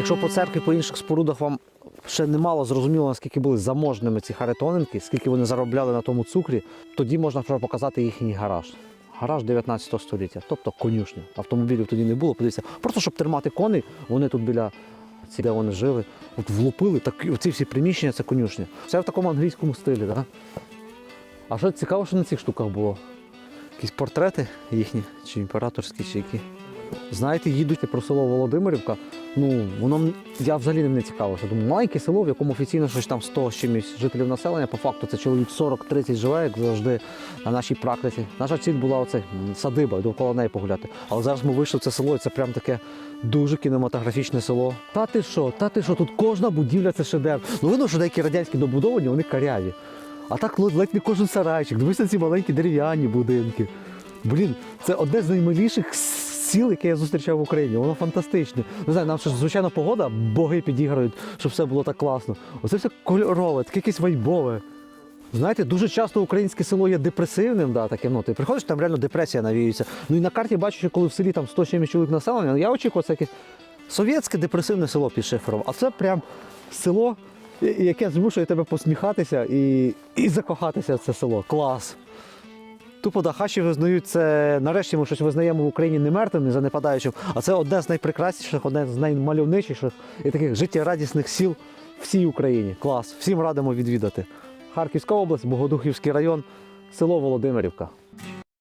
Якщо по церкві, по інших спорудах вам ще немало зрозуміло, наскільки були заможними ці харитоненки, скільки вони заробляли на тому цукрі, тоді можна показати їхній гараж. Гараж 19 століття, тобто конюшня. Автомобілів тоді не було. Подивіться, просто щоб тримати коней, вони тут біля ці, де вони жили, от влупили так, оці всі приміщення, це конюшня. Все в такому англійському стилі, так? А що цікаво, що на цих штуках було? Якісь портрети їхні, чи імператорські, чи які. Знаєте, їдуть про село Володимирівка. Ну, воно я взагалі не цікавився. Думаю, маленьке село, в якому офіційно щось там 100 з чимось жителів населення. По факту це чоловік 40-30 живе, як завжди на нашій практиці. Наша ціль була оце садиба, довкола неї погуляти. Але зараз ми вийшли в це село, і це прям таке дуже кінематографічне село. Та ти що, та ти що, тут кожна будівля це шедевр. Ну видно, що деякі радянські добудовані, вони каряві. А так ледь не кожен сарайчик. Дивися на ці маленькі дерев'яні будинки. Блін, це одне з наймиліших сіл, яке я зустрічав в Україні. Воно фантастичне. Не знаю, нам ще звичайно погода, боги підіграють, щоб все було так класно. Оце все кольорове, таке якесь вайбове. Знаєте, дуже часто українське село є депресивним, да, таким, ну, ти приходиш, там реально депресія навіюється. Ну і на карті бачу, що коли в селі там 100 чимось чоловік населення, я очікував, це якесь совєтське депресивне село під шифром. А це прям село, яке змушує тебе посміхатися і, і закохатися в це село. Клас. Тупо дахаші визнають це. Нарешті ми щось визнаємо в Україні не мертвим, не занепадаючим, а це одне з найпрекрасніших, одне з наймальовничіших і таких життєрадісних сіл всій Україні. Клас. Всім радимо відвідати. Харківська область, Богодухівський район, село Володимирівка.